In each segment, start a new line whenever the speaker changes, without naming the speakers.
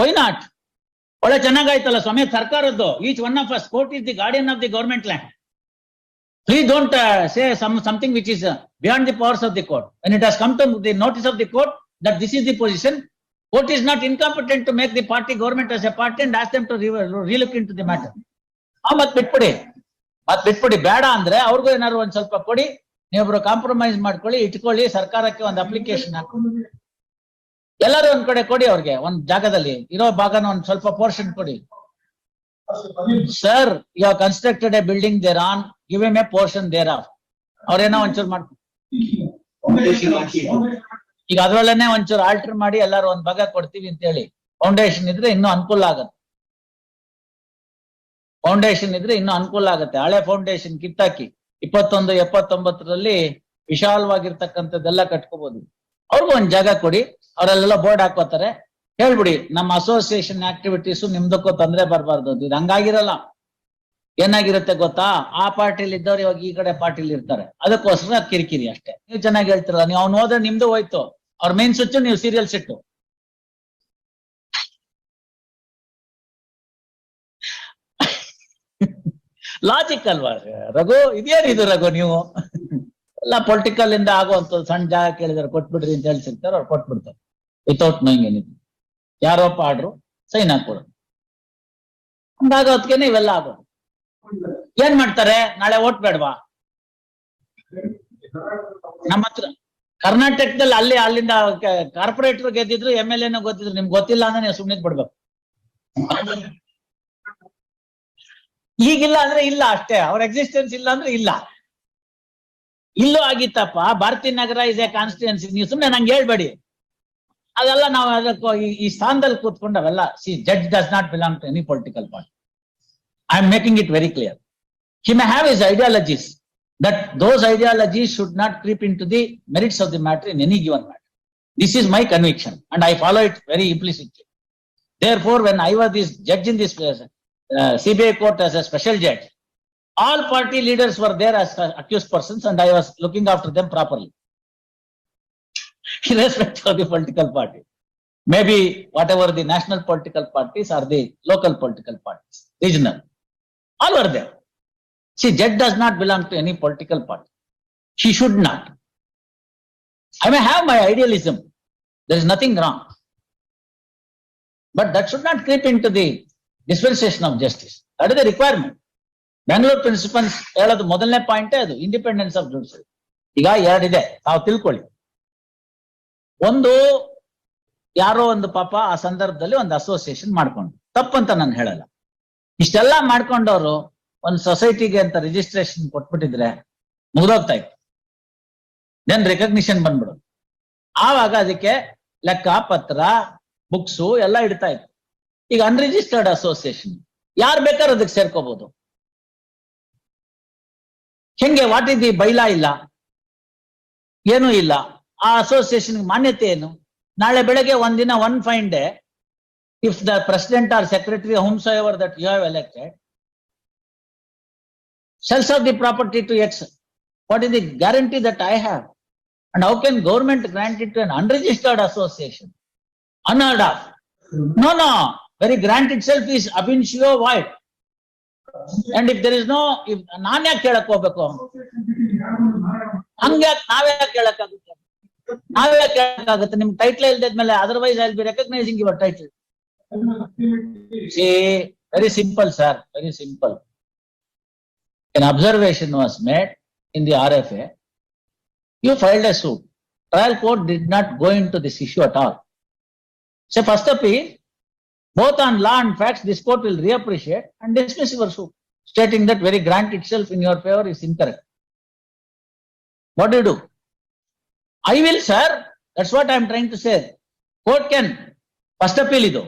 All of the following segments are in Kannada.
ವೈ ನಾಟ್ ಒಳ್ಳೆ ಚೆನ್ನಾಗಾಯ್ತಲ್ಲ ಸ್ವಾಮಿ ಸರ್ಕಾರದ್ದು. Each one of us court is the guardian of the government land please don't say some something which is beyond the powers of the court and it has come to the notice of the court that this is the position court is not incompetent to make the party government as a party and ask them to relook into the matter ಆ ಮತ್ ಬಿಟ್ಬಿಡಿ. ಮತ್ ಬಿಟ್ಬಿಡಿ. ಬೇಡ ಅಂದ್ರೆ ಅವ್ರಿಗೂ ಏನಾದ್ರು ಒಂದ್ ಸ್ವಲ್ಪ ಕೊಡಿ. ನೀವೊಬ್ರು ಕಾಂಪ್ರಮೈಸ್ ಮಾಡ್ಕೊಳ್ಳಿ, ಇಟ್ಕೊಳ್ಳಿ, ಸರ್ಕಾರಕ್ಕೆ ಒಂದು ಅಪ್ಲಿಕೇಶನ್ ಹಾಕಿ ಎಲ್ಲರೂ ಒಂದ್ ಕಡೆ ಕೊಡಿ ಅವ್ರಿಗೆ, ಒಂದ್ ಜಾಗದಲ್ಲಿ. ಇರೋ ಭಾಗನ ಒಂದ್ ಸ್ವಲ್ಪ ಪೋರ್ಷನ್ ಕೊಡಿ. Sir you constructed a building thereon give them a portion thereof ಅವ್ರೇನೋ ಒಂಚೂರು ಮಾಡ್ತಾರೆ ಈಗ ಅದ್ರಲ್ಲೇನೆ ಒಂಚೂರು ಆಲ್ಟರ್ ಮಾಡಿ ಎಲ್ಲಾರು ಒಂದ್ ಭಾಗ ಕೊಡ್ತೀವಿ ಅಂತ ಹೇಳಿ ಫೌಂಡೇಶನ್ ಇದ್ರೆ ಇನ್ನೂ ಅನುಕೂಲ ಆಗತ್ತೆ. ಫೌಂಡೇಶನ್ ಇದ್ರೆ ಇನ್ನೂ ಅನುಕೂಲ ಆಗತ್ತೆ. ಹಳೆ ಫೌಂಡೇಶನ್ ಕಿತ್ತಾಕಿ ಇಪ್ಪತ್ತೊಂದು ಎಪ್ಪತ್ತೊಂಬತ್ತರಲ್ಲಿ ವಿಶಾಲವಾಗಿರ್ತಕ್ಕಂಥದ್ದೆಲ್ಲ ಕಟ್ಕೋಬಹುದು ಅವ್ರಿಗೂ ಒಂದ್ ಜಾಗ ಕೊಡಿ, ಅವರಲ್ಲೆಲ್ಲ ಬೋರ್ಡ್ ಹಾಕೋತಾರೆ. ಹೇಳ್ಬಿಡಿ, ನಮ್ಮ ಅಸೋಸಿಯೇಷನ್ ಆಕ್ಟಿವಿಟೀಸ್ ನಿಮ್ದಕ್ಕೂ ತೊಂದರೆ ಬರಬಾರ್ದು. ಇದು ಹಂಗಾಗಿರಲ್ಲ. ಏನಾಗಿರುತ್ತೆ ಗೊತ್ತಾ? ಆ ಪಾರ್ಟಿಲಿ ಇದ್ದವ್ರು ಇವಾಗ ಈ ಕಡೆ ಪಾರ್ಟಿಲಿ ಇರ್ತಾರೆ. ಅದಕ್ಕೋಸ್ಕರ ಕಿರಿಕಿರಿ ಅಷ್ಟೇ. ನೀವು ಚೆನ್ನಾಗಿ ಹೇಳ್ತಿರಲ್ಲ, ನೀವು ಅವ್ನು ಹೋದ್ರೆ ನಿಮ್ದು ಹೋಯ್ತು. ಅವ್ರ ಮೇನ್ ಸ್ವಿಚ್ ನೀವು ಸೀರಿಯಲ್ ಸಿಟ್ಟು ಲಾಜಿಕ್ ಅಲ್ವಾ? ರಘು, ಇದೇನಿದು ರಘು ನೀವು? ಎಲ್ಲ ಪೊಲಿಟಿಕಲ್ ಇಂದ ಆಗುವಂತ ಸಣ್ಣ ಜಾಗ ಕೇಳಿದ್ರೆ, ಕೊಟ್ಬಿಡ್ರಿ ಅಂತ ಹೇಳ್ಸಿರ್ತಾರೆ ಅವ್ರು ಕೊಟ್ಬಿಡ್ತಾರೆ. ವಿತೌಟ್ ನೋಯಿಂಗ್ ಏನಿದೆ ಯಾರೋ ಪಾಡ್ರು ಸೈನ್ ಹಾಕೊಡು ಹಂಗಾಗೋದ್ಕೇನೆ ಇವೆಲ್ಲ ಆಗೋದು. ಏನ್ ಮಾಡ್ತಾರೆ? ನಾಳೆ ಓಟ್ ಬೇಡವಾ? ನಮ್ಮ ಹತ್ರ ಕರ್ನಾಟಕದಲ್ಲಿ ಅಲ್ಲಿ, ಅಲ್ಲಿಂದ ಕಾರ್ಪೊರೇಟರ್ ಗೆದ್ದಿದ್ರು ಎಂ ಎಲ್ ಎನ ಗೊತ್ತಿದ್ರು ನಿಮ್ಗೆ ಗೊತ್ತಿಲ್ಲ ಅಂದ್ರೆ ನೀವು ಸುಮ್ಮನೆ ಬಿಡ್ಬೇಕು. ಈಗಿಲ್ಲ ಅಂದ್ರೆ ಇಲ್ಲ ಅಷ್ಟೇ, ಅವ್ರ ಎಕ್ಸಿಸ್ಟೆನ್ಸ್ ಇಲ್ಲ ಅಂದ್ರೆ ಇಲ್ಲ. ಇಲ್ಲೂ ಆಗಿತ್ತಪ್ಪ ಭಾರತೀಯ ನಗರ ಇಸ್ ಎ ಕಾನ್ಸ್ಟಿಟ್ಯೂನ್ಸಿ ನೀವು ಸುಮ್ನೆ ನಂಗೆ ಹೇಳ್ಬೇಡಿ. ಅದೆಲ್ಲ ನಾವು ಅದಕ್ಕೂ ಈ- ಈ ಸ್ಥಾನದಲ್ಲಿ ಕೂತ್ಕೊಂಡು ಅವೆಲ್ಲ see judge does not belong to any political party I am making it very clear he may have his ideologies that those ideologies should not creep into the merits of the matter in any given matter this is my conviction and I follow it very implicitly Therefore, when I was this judge in this uh, CBI court as a special judge, all party leaders were there as accused persons and I was looking after them properly. Irrespective of the political party. Maybe whatever the national political parties or the local political parties, regional, all were there. See, judge does not belong to any political party. She should not. I may have my idealism. There is nothing wrong. But that should not creep into the dispensation of justice. That is the requirement. Bangalore principles ಹೇಳೋದು ಮೊದಲನೇ ಪಾಯಿಂಟ್ ಅದು ಇಂಡಿಪೆಂಡೆನ್ಸ್ ಆಫ್ ಜುಡಿಷರಿ ಈಗ ಎರಡಿದೆ, ತಾವು ತಿಳ್ಕೊಳ್ಳಿ. ಒಂದು, ಯಾರೋ ಒಂದು ಪಾಪ ಆ ಸಂದರ್ಭದಲ್ಲಿ ಒಂದು ಅಸೋಸಿಯೇಷನ್ ಮಾಡ್ಕೊಂಡು ತಪ್ಪಂತ ನಾನು ಹೇಳಲ್ಲ. ಇಷ್ಟೆಲ್ಲ ಮಾಡ್ಕೊಂಡವರು ಒಂದು ಸೊಸೈಟಿಗೆ ಅಂತ ರಿಜಿಸ್ಟ್ರೇಷನ್ ಕೊಟ್ಬಿಟ್ಟಿದ್ರೆ ಮುಗಿದೋಗ್ತಾ ಇತ್ತು. ದೆನ್ ರೆಕಗ್ನಿಷನ್ ಬಂದ್ಬಿಡು ಆವಾಗ ಅದಕ್ಕೆ ಲೆಕ್ಕ, ಪತ್ರ ಬುಕ್ಸು ಎಲ್ಲ ಇಡ್ತಾ ಇತ್ತು. ಈಗ ಅನ್ರಿಜಿಸ್ಟರ್ಡ್ ಅಸೋಸಿಯೇಷನ್ ಯಾರು ಬೇಕಾದ್ರೂ ಅದಕ್ಕೆ ಸೇರ್ಕೋಬಹುದು ಹೆಂಗೆ ವಾಟ್ ಇಸ್ ದಿ ಬೈಲಾ ಇಲ್ಲ ಏನೂ ಇಲ್ಲ ಆ ಅಸೋಸಿಯೇಷನ್ ಮಾನ್ಯತೆ ಏನು ನಾಳೆ ಬೆಳಗ್ಗೆ ಒಂದಿನ one fine day if the president or secretary whomsoever that you have elected sells off the property to X what is the guarantee that I have and how can government grant it to an unregistered association unheard of. No, no. Very grant itself is ab initio void. And if there is no, if ನಾನ್ ಯಾಕೆ ಕೇಳಕ್ ಹೋಗ್ಬೇಕು ಹಂಗ್ಯಾಕ್ ನಾವ್ಯಾಕೆ ಕೇಳಕ್ಕಾಗುತ್ತೆ ನಾವೇ ಕೇಳಕ್ಕಾಗುತ್ತೆ ನಿಮ್ title ಇಲ್ದಿದ್ಮೇಲೆ otherwise I be recognising your title see very simple sir very simple an observation was made in the RFA. You filed a suit. Trial court did not go into this issue at all. So first appeal, both on law and facts, this court will reappreciate and dismiss your suit, stating that very grant itself in your favor is incorrect. What do you do? I will, sir. That's what I am trying to say. Court can first appeal ಇದು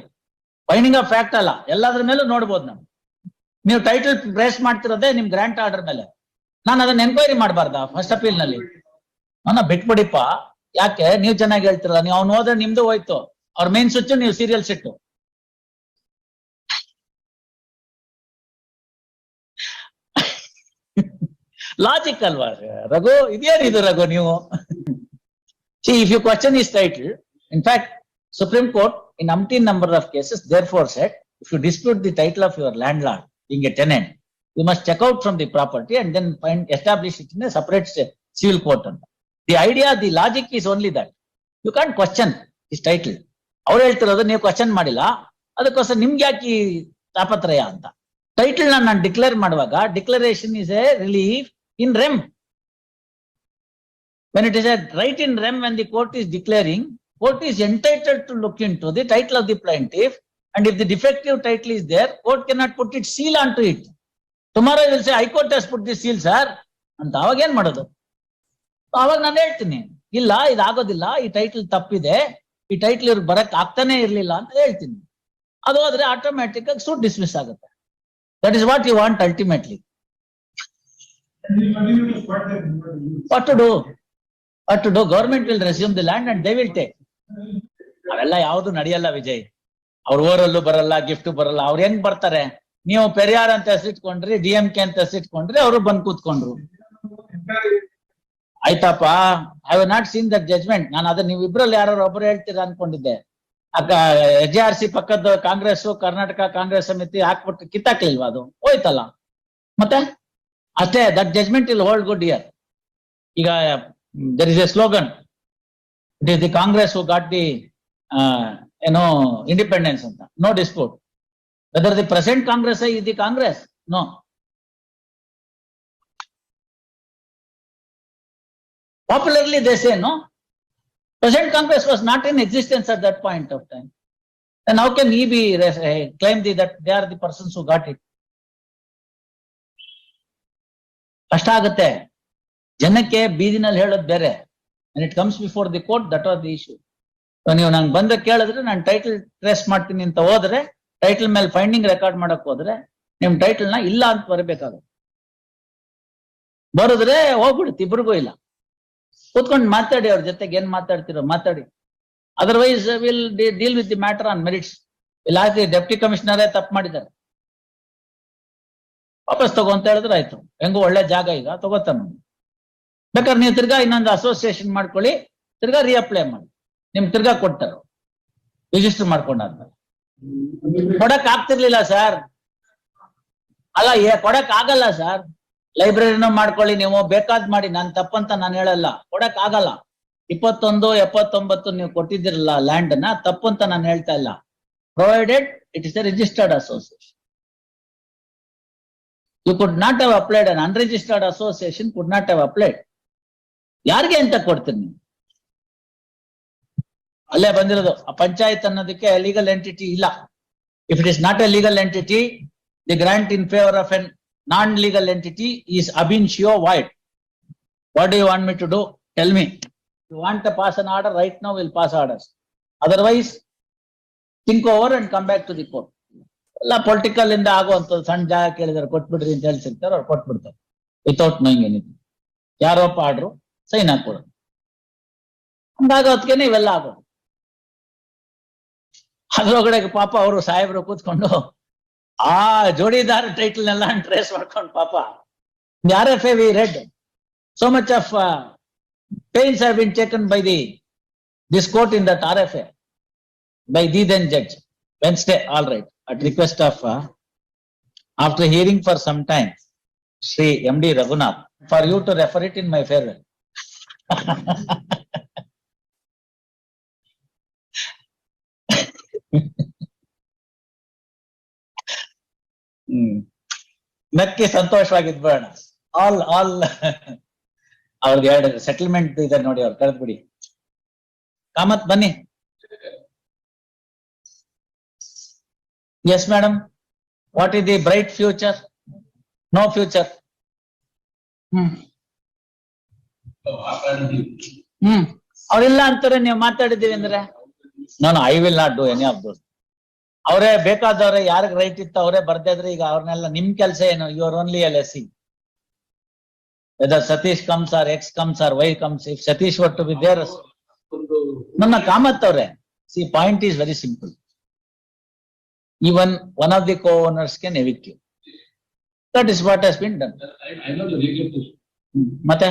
fact ಆಫ್ ಫ್ಯಾಕ್ಟ್ ಅಲ್ಲ ಎಲ್ಲದ್ರ ಮೇಲೂ ನೋಡ್ಬೋದು ನಾವು ನೀವು ಟೈಟಲ್ ಪ್ರೇಸ್ ಮಾಡ್ತಿರೋದೇ ನಿಮ್ ಗ್ರಾಂಟ್ ಆರ್ಡರ್ ಮೇಲೆ ನಾನು ಅದನ್ನ ಎನ್ಕ್ವೈರಿ ಮಾಡಬಾರ್ದ ಫಸ್ಟ್ ಅಪೀಲ್ನಲ್ಲಿ ನನ್ನ ಬಿಟ್ಬಿಡಿಪ್ಪ ಯಾಕೆ ನೀವು ಚೆನ್ನಾಗಿ ಹೇಳ್ತಿರಲ್ಲ ನೀವು ಅವ್ನು ಹೋದ್ರೆ ನಿಮ್ದು ಹೋಯ್ತು ಅವ್ರ ಮೇನ್ ಸ್ವಿಚ್ ನೀವು ಸೀರಿಯಲ್ಸ್ ಇಟ್ಟು ಲಾಜಿಕ್ ಅಲ್ವಾ ರಘು ಇದೇನಿದು ರಘು ನೀವು C if you question is title in fact supreme court umpteen number of cases, therefore said, if you dispute the title of your landlord being a tenant, you must check out from the property and then find, establish it in a separate ci- civil court. ಅಂತ. The idea, the logic is only that. You can't question his title. ಅವ್ರು ಹೇಳ್ತಿರೋದು ನೀವು ಕ್ವಶನ್ ಮಾಡಿಲ್ಲ ಅದಕ್ಕೋಸ್ಕರ ನಿಮ್ಗೆ ಯಾಕೆ ತಾಪತ್ರಯ ಅಂತ ಟೈಟಲ್ ನಾನು ಡಿಕ್ಲೇರ್ ಮಾಡುವಾಗ declaration is a relief in rem when it is a right in rem when the court is declaring court is entitled to look into the title of the plaintiff and if the defective title is there court can not put it seal on to it tomorrow will say High Court has put the seal sir ಅಂತ ಅವಾಗ ಏನ್ ಮಾಡೋದು? ಅವಾಗ ನಾನು ಹೇಳ್ತೀನಿ, ಇಲ್ಲ, ಇದಾಗೋದಿಲ್ಲ, ಈ ಟೈಟಲ್ ತಪ್ಪಿದೆ, ಈ ಟೈಟಲ್ ಇವ್ರಿಗೆ ಬರಕ್ ಆಗ್ತಾನೆ ಇರಲಿಲ್ಲ ಅಂತ ಹೇಳ್ತೀನಿ. ಅದು ಆದ್ರೆ ಆಟೋಮ್ಯಾಟಿಕ್ ಆಗಿ ಸೂಟ್ ಡಿಸ್ಮಿಸ್ ಆಗುತ್ತೆ. That is what you want ultimately
And to
to do what to do government will resume the land and they will take ಅವೆಲ್ಲ ಯಾವ್ದು ನಡೆಯಲ್ಲ ವಿಜಯ್. ಅವ್ರ ಊರಲ್ಲೂ ಬರಲ್ಲ ಗಿಫ್ಟ್ ಬರಲ್ಲ, ಅವ್ರು ಹೆಂಗ್ ಬರ್ತಾರೆ? ನೀವು ಪೆರಿಯಾರ್ ಅಂತ ಹೆಸರಿಟ್ಕೊಂಡ್ರಿ ಡಿ ಎಂ ಕೆ ಅಂತ ಹೆಸರಿಟ್ಕೊಂಡ್ರಿ ಅವರು ಬಂದ್ ಕೂತ್ಕೊಂಡ್ರು. ಆಯ್ತಪ್ಪ I have not seen that judgement ನಾನು ಅದನ್ನ ನೀವು ಇಬ್ರಲ್ಲಿ ಯಾರು ಒಬ್ರು ಹೇಳ್ತೀರಾ ಅನ್ಕೊಂಡಿದ್ದೆ. ಅಕ್ಕ ಎಚ್ ಆರ್ ಸಿ ಪಕ್ಕದ ಕಾಂಗ್ರೆಸ್ ಕರ್ನಾಟಕ ಕಾಂಗ್ರೆಸ್ ಸಮಿತಿ ಹಾಕ್ಬಿಟ್ಟು ಕಿತ್ತಾಕ್ಲಿಲ್ವಾ ಅದು? ಹೋಯ್ತಲ್ಲ. ಮತ್ತೆ? ಅಷ್ಟೇ that judgement will hold good here ಈಗ there is a slogan it is the Congress who got the ಏನೋ ಇಂಡಿಪೆಂಡೆನ್ಸ್ ಅಂತ. No dispute whether the present Congress is the Congress no Popularly, they say no. Present Congress was not in existence at that point of time. Then how can he be res- claim the, that they are the persons who got it? ಕಷ್ಟ ಆಗುತ್ತೆ ಜನಕ್ಕೆ ಬೀದಿನಲ್ಲಿ ಹೇಳೋದು ಬೇರೆ it comes before the court that are the issue ನೀವು ನಂಗೆ ಬಂದ ಕೇಳಿದ್ರೆ ನಾನು ಟೈಟಲ್ ಟ್ರೇಸ್ ಮಾಡ್ತೀನಿ ಅಂತ ಹೋದ್ರೆ ಟೈಟಲ್ ಮೇಲೆ ಫೈಂಡಿಂಗ್ ರೆಕಾರ್ಡ್ ಮಾಡಕ್ ಹೋದ್ರೆ ನಿಮ್ ಟೈಟಲ್ನ ಇಲ್ಲ ಅಂತ ಬರಬೇಕಾಗುತ್ತೆ ಬರೆದ್ರೆ ಹೋಗ್ಬಿಡುತ್ತೆ ಇಬ್ರಿಗೂ ಇಲ್ಲ ಕೂತ್ಕೊಂಡು ಮಾತಾಡಿ, ಅವ್ರ ಜೊತೆಗೆ ಏನ್ ಮಾತಾಡ್ತಿರೋ ಮಾತಾಡಿ. Otherwise will deal with the matter on merits ಇಲ್ಲ ಡೆಪ್ಟಿ ಕಮಿಷನರೇ ತಪ್ಪು ಮಾಡಿದ್ದಾರೆ. ವಾಪಸ್ ತಗೋ ಅಂತ ಹೇಳಿದ್ರೆ ಆಯ್ತು. ಹೆಂಗೋ ಒಳ್ಳೆ ಜಾಗ ಈಗ, ತಗೋತಾನ ಬೇಕಾದ್ರೆ ನೀವು ತಿರ್ಗಾ ಇನ್ನೊಂದು ಅಸೋಸಿಯೇಷನ್ ಮಾಡ್ಕೊಳ್ಳಿ, ತಿರ್ಗಾ ರಿಅಪ್ಲೈ ಮಾಡಿ. ನಿಮ್ ತಿರ್ಗಾ ಕೊಟ್ಟರು ರಿಜಿಸ್ಟರ್ ಮಾಡ್ಕೊಂಡಾದ್ಮೇಲೆ. ಕೊಡಕ್ ಆಗ್ತಿರ್ಲಿಲ್ಲ ಸರ್ ಅಲ್ಲ ಕೊಡಕ್ ಆಗಲ್ಲ ಸರ್ ಲೈಬ್ರರಿನೂ ಮಾಡ್ಕೊಳ್ಳಿ ನೀವು, ಬೇಕಾದ್ ಮಾಡಿ. ನಾನ್ ತಪ್ಪಂತ ನಾನು ಹೇಳಲ್ಲ. ಕೊಡಕ್ ಆಗಲ್ಲ. ಇಪ್ಪತ್ತೊಂದು, ಎಪ್ಪತ್ತೊಂಬತ್ತು ನೀವು ಕೊಟ್ಟಿದ್ದಿರಲ್ಲ ಲ್ಯಾಂಡ್ನ ತಪ್ಪು ಅಂತ ನಾನು ಹೇಳ್ತಾ ಇಲ್ಲ. Provided it is a registered association you could not have applied an unregistered association could not have applied ಯಾರಿಗೆ ಅಂತ ಕೊಡ್ತೀನಿ ನೀವು? ಅಲ್ಲೇ ಬಂದಿರೋದು. ಆ ಪಂಚಾಯತ್ ಅನ್ನೋದಕ್ಕೆ ಲೀಗಲ್ ಎಂಟಿಟಿ ಇಲ್ಲ. If it is not a legal entity the grant in favour of an non legal entity is ab initio void what do you want me to do tell me you want to pass an order right no will pass orders otherwise think over and come back to the court ಎಲ್ಲ ಪೊಲಿಟಿಕಲ್ ಇಂದ ಆಗುವಂಥದ್ದು ಸಣ್ಣ ಜಾಗ ಕೇಳಿದಾರೆ ಕೊಟ್ಬಿಡ್ರಿ ಅಂತ ಹೇಳ್ಸಿರ್ತಾರೆ ಅವ್ರು ಕೊಟ್ಬಿಡ್ತಾರೆ. ವಿತೌಟ್ ನೋಯಿಂಗ್ ಎನಿಥಿಂಗ್ ಯಾರೋಪ್ಪ ಆರ್ಡ್ರು ಸೈನ್ ಹಾಕೊಡೋದು ಹಂಗಾಗೋದ್ಕೇನೆ ಇವೆಲ್ಲ ಆಗೋದು. ಅದ್ರೊಳಗಡೆ ಪಾಪ ಅವರು ಸಾಹೇಬರು ಕೂತ್ಕೊಂಡು ಆ ಜೋಡಿದಾರ ಟೈಟಲ್ ನೆಲ್ಲ ಟ್ರೇಸ್ ಮಾಡ್ಕೊಂಡು ಪಾಪ R F A V red so much of uh, pains have been taken by the this court in that RFA by the then judge Wednesday. All right, at request of uh, after hearing for some time, Sri MD Raghunath, for you to refer it in my favor. Hmm. ನಕ್ಕಿ ಸಂತೋಷವಾಗಿದ್ಬೇಡ ಆಲ್ ಆಲ್. ಅವ್ರಿಗೆ ಎರಡು ಸೆಟಲ್ಮೆಂಟ್ ಇದೆ ನೋಡಿ ಅವ್ರು ಕರೆದ್ಬಿಡಿ ಕಾಮತ್, ಬನ್ನಿ. Yes madam what is the bright future no future hmm. Hmm. ಅವ್ರಿಲ್ಲ ಅಂತಾರೆ, ನೀವು ಮಾತಾಡಿದ್ದೀವಿ ಅಂದ್ರೆ. ನಾನು I will not do any of those ಅವರೇ ಬೇಕಾದವ್ರೆ ಯಾರಿಗ್ ರೈಟ್ ಇತ್ತು ಅವರೇ ಬರ್ದಿದ್ರೆ ಈಗ ಅವ್ರನ್ನೆಲ್ಲ ನಿಮ್ ಕೆಲಸ ಏನು? Your only L S C whether Satish comes or X comes or Y comes if Satish want to be there ನನ್ನ ಕಾಮತ್ ಅವ್ರೆ. See point is very simple even one of the co owners can evict you
that is what has been done.
ಮತ್ತೆ?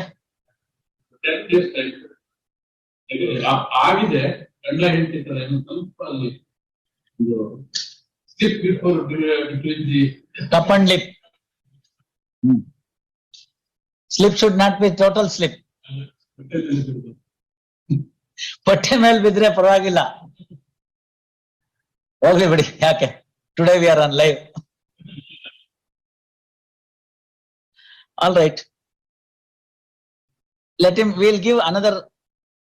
ಆಗಿದೆ ಗಂಡ ಹೇಳ್ತಿರ್ತಾರೆ ಸ್ವಲ್ಪ ಅಲ್ಲಿ Skip before uh, between the.
cup and lip. Hmm. Slip should not be total slip. ಪಟ್ಟೆ ಮೇಲೆ ಬಿದ್ರೆ ಪರವಾಗಿಲ್ಲ ಹೋಗ್ಲಿ ಬಿಡಿ ಯಾಕೆ today we are on live all right let him will give another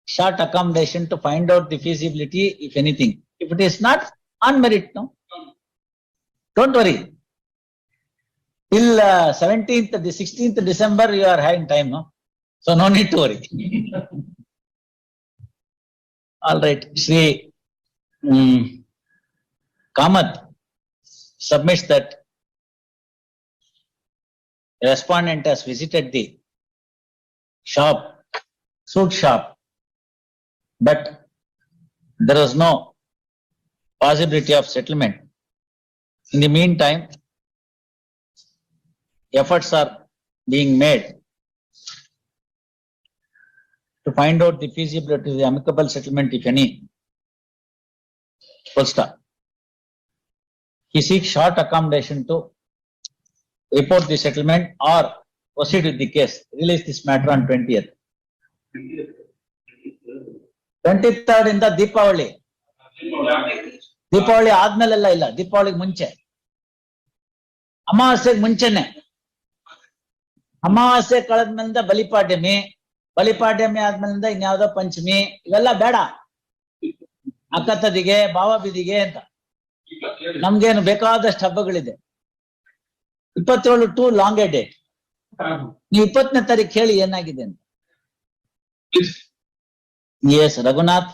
short accommodation to find out the feasibility if anything if it is not Unmarried, no? Don't worry. Till uh, 17th, the 16th December, you are having time, no? So no need to worry. All right, Sri um, Kamath submits that the respondent has visited the shop, suit shop, but there was no possibility of settlement. In the meantime, efforts are being made to find out the feasibility of the amicable settlement, if any. Full stop. He seeks short accommodation to report the settlement or proceed with the case. Release this matter on 20th. 23rd in the Deepavali. Deepavali ಆದ್ಮೇಲೆಲ್ಲ ಇಲ್ಲ, ದೀಪಾವಳಿಗೆ ಮುಂಚೆ. ಅಮಾವಾಸ್ಯೆಗೆ ಮುಂಚೆನೆ. ಅಮಾವಾಸ್ಯೆ ಕಳೆದ್ಮೇಲಿಂದ ಬಲಿಪಾಡ್ಯಮಿ ಬಲಿಪಾಡ್ಯಮಿ ಆದ್ಮೇಲಿಂದ ಇನ್ಯಾವುದೋ ಪಂಚಮಿ ಇವೆಲ್ಲ ಬೇಡ. ಅಕ್ಕತ್ತದಿಗೆ ಭಾವ ಬಿದಿಗೆ ಅಂತ. ನಮ್ಗೇನು ಬೇಕಾದಷ್ಟು ಹಬ್ಬಗಳಿದೆ. ಇಪ್ಪತ್ತೇಳು ಟು ಲಾಂಗ್ ಎ ಡೇಟ್. ನೀವು ಇಪ್ಪತ್ತನೇ ತಾರೀಕು ಹೇಳಿ ಏನಾಗಿದೆ ಅಂತ. ಎಸ್ ರಘುನಾಥ್.